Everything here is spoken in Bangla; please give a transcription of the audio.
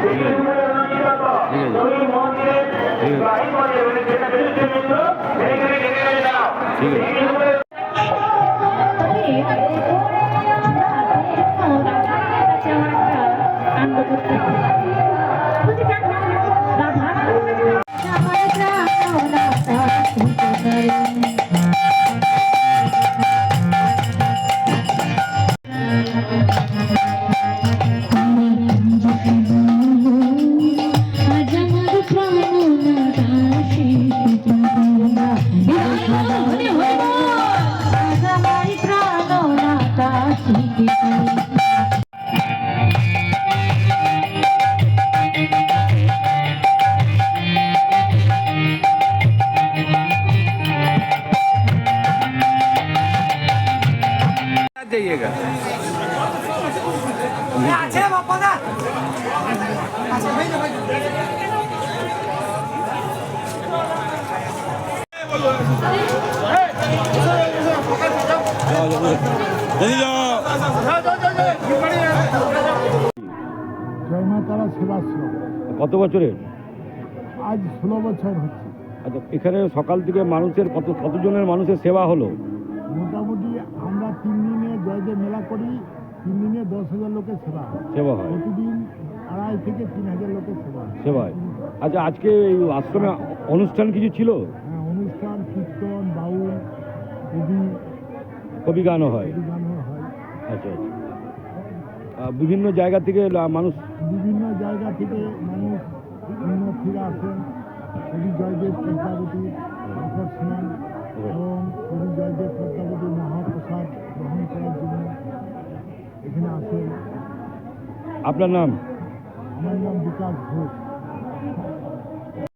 ঠিক আছে ঠিক আছে जाइएगा জয় মা তারা সেবাশ্রম কত বছরের আজ ষোলো বছর হচ্ছে আচ্ছা এখানে সকাল থেকে মানুষের কত কতজনের মানুষের সেবা হলো জয়দেব মেলা করি তিন দিনে দশ হাজার লোকের সেবা হয়। সেবা হয়। প্রতিদিন আড়াই থেকে তিন হাজার লোকের সেবা হয়। সেবা হয়। আচ্ছা আজকে এই আশ্রমে অনুষ্ঠান কিছু ছিল? হ্যাঁ অনুষ্ঠান কীর্তন বাউল কবি। কবি গানও হয়। কবি গানও হয়। আচ্ছা আচ্ছা। বিভিন্ন জায়গা থেকে মানুষ বিভিন্ন জায়গা থেকে মানুষ ফিরে আসেন। কবি জয়দেব আকর্ষণ আপনার নাম? আমার নাম বিকাশ ঘোষ।